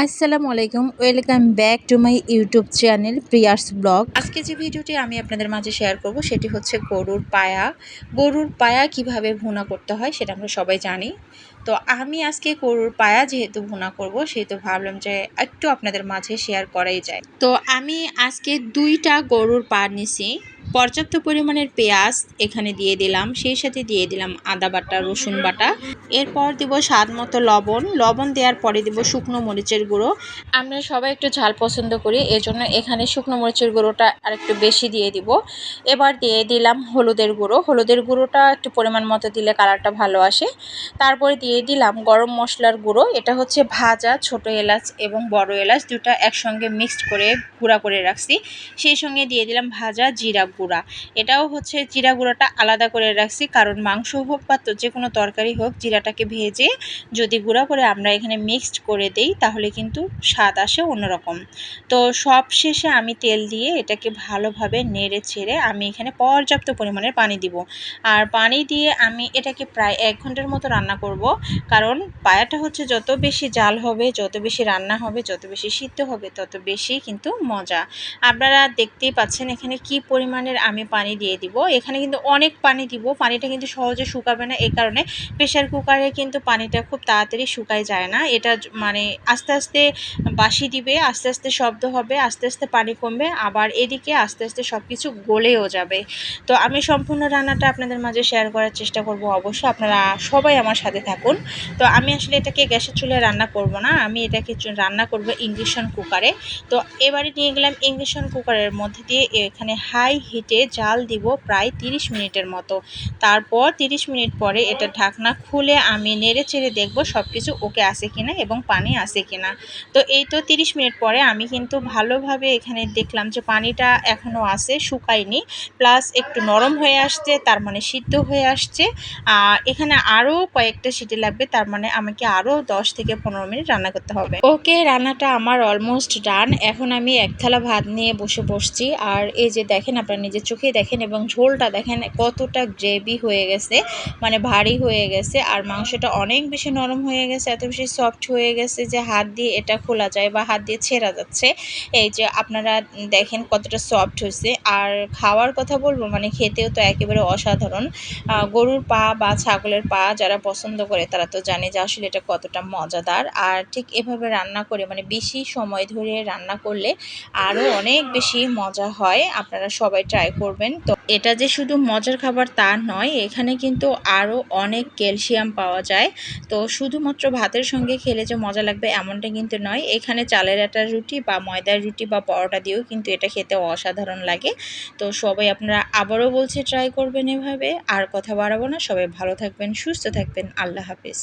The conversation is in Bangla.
আসসালামু আলাইকুম, welcome back to my YouTube channel Priya's vlog. আজকে যে ভিডিওটি আমি আপনাদের মাঝে শেয়ার করব সেটি হচ্ছে গরুর পায়া। গরুর পায়া কীভাবে ভুনা করতে হয় সেটা আমরা সবাই জানি। তো আমি আজকে গরুর পায়া যেহেতু ভুনা করব, সেহেতু ভাবলাম যে একটু আপনাদের মাঝে শেয়ার করাই যায়। তো আমি আজকে দুইটা গরুর পা নিছি। পর্যাপ্ত পরিমাণের পেঁয়াজ এখানে দিয়ে দিলাম, সেই সাথে দিয়ে দিলাম আদা বাটা, রসুন বাটা। এরপর দিব স্বাদ মতো লবণ। লবণ দেওয়ার পরে দিব শুকনো মরিচের গুঁড়ো। আমরা সবাই একটু ঝাল পছন্দ করি, এজন্য এখানে শুকনো মরিচের গুঁড়োটা আর একটু বেশি দিয়ে দিব। এবার দিয়ে দিলাম হলুদের গুঁড়ো। হলুদের গুঁড়োটা একটু পরিমাণ মতো দিলে কালারটা ভালো আসে। তারপরে দিয়ে দিলাম গরম মশলার গুঁড়ো। এটা হচ্ছে ভাজা, ছোট এলাচ এবং বড় এলাচ। দুটা একসঙ্গে মিক্সড করে গুঁড়া করে রাখছি। সেই সঙ্গে দিয়ে দিলাম ভাজা জিরা গুঁড়া। এটাও হচ্ছে জিরা গুঁড়োটা আলাদা করে রাখছি, কারণ মাংস হোক বা যে কোনো তরকারি হোক, জিরাটাকে ভেজে যদি গুঁড়া করে আমরা এখানে মিক্সড করে দেই, তাহলে কিন্তু স্বাদ আসে অন্যরকম। তো সব শেষে আমি তেল দিয়ে এটাকে ভালোভাবে নেড়ে ছেড়ে আমি এখানে পর্যাপ্ত পরিমাণের পানি দিব। আর পানি দিয়ে আমি এটাকে প্রায় এক ঘণ্টার মতো রান্না করব, কারণ পায়াটা হচ্ছে যত বেশি জাল হবে, যত বেশি রান্না হবে, যত বেশি সিদ্ধ হবে, তত বেশি কিন্তু মজা। আপনারা দেখতেই পাচ্ছেন এখানে কি পরিমাণের আমি পানি দিয়ে দিব। এখানে কিন্তু অনেক পানি দিব। পানিটা কিন্তু সহজে শুকাবে না এই কারণে প্রেশার কুকারে কিন্তু পানিটা খুব তাড়াতাড়ি শুকায় যায় না। এটা মানে আস্তে আস্তে বাসি দিবে, আস্তে আস্তে শব্দ হবে, আস্তে আস্তে পানি কমবে, আবার এদিকে আস্তে আস্তে সব কিছু গলেও যাবে। তো আমি সম্পূর্ণ রান্নাটা আপনাদের মাঝে শেয়ার করার চেষ্টা করব অবশ্য আপনারা সবাই আমার সাথে থাকুন। তো আমি আসলে এটাকে গ্যাসের চুলায় রান্না করব না, আমি এটাকে রান্না করব ইংলিশন কুকারে তো এবারে নিয়ে গেলাম ইংলিশন কুকারের মধ্যে দিয়ে এখানে হাই হিটে জাল দিব প্রায় 30 মিনিটের মতো। তারপর 30 মিনিট পরে এটা ঢাকনা খুলে আমি নেড়ে চেড়ে দেখব সব কিছু ওকে আছে কিনা এবং পানি আছে কিনা। তো এই তো 30 মিনিট পরে আমি কিন্তু ভালোভাবে এখানে দেখলাম যে পানিটা এখনও আছে, শুকায়নি। প্লাস একটু নরম হয়ে আসছে, তার মানে সিদ্ধ হয়ে আসছে। আর এখানে আরও কয়েকটা সিটি লাগবে, তার মানে আমাকে আরও 10 থেকে পনেরো মিনিট রান্না করতে হবে। ওকে, রান্নাটা আমার অলমোস্ট ডান এখন আমি এক থালা ভাত নিয়ে বসে বসছি। আর এই যে দেখেন আপনারা নিজের চোখে দেখেন এবং ঝোলটা দেখেন কতটা গ্রেভি হয়ে গেছে মানে ভারী হয়ে গেছে আর মাংসটা অনেক বেশি নরম হয়ে গেছে, এত বেশি সফট হয়ে গেছে যে হাত দিয়ে এটা খোলা যায় বা হাত দিয়ে ছেঁড়া যাচ্ছে। এই যে আপনারা দেখেন কতটা সফট হয়েছে আর খাওয়ার কথা বলব মানে খেতেও তো একেবারে অসাধারণ। গরুর পা বা ছাগলের পা যারা পছন্দ করে তারা তো জানে যে আসলে এটা কতটা মজাদার। আর ঠিক এভাবে রান্না করে মানে বেশি সময় ধরে রান্না করলে আরও অনেক বেশি মজা হয়। আপনারা সবাই ট্রাই করবেন। তো এটা যে শুধু মজার খাবার তা নয়, এখানে কিন্তু আরও অনেক ক্যালসিয়াম পাওয়া যায়। তো শুধুমাত্র ভাতের সঙ্গে খেলে যে মজা লাগবে এমনটা কিন্তু নয়। এখানে চালের আটার রুটি বা ময়দার রুটি বা পরোটা দিয়েও কিন্তু এটা খেতে অসাধারণ লাগে। তো সবাই আপনারা আবারও বলছে ট্রাই করবেন এভাবে। আর কথা বাড়াবো না। সবাই ভালো থাকবেন, সুস্থ থাকবেন। আল্লাহ হাফিজ।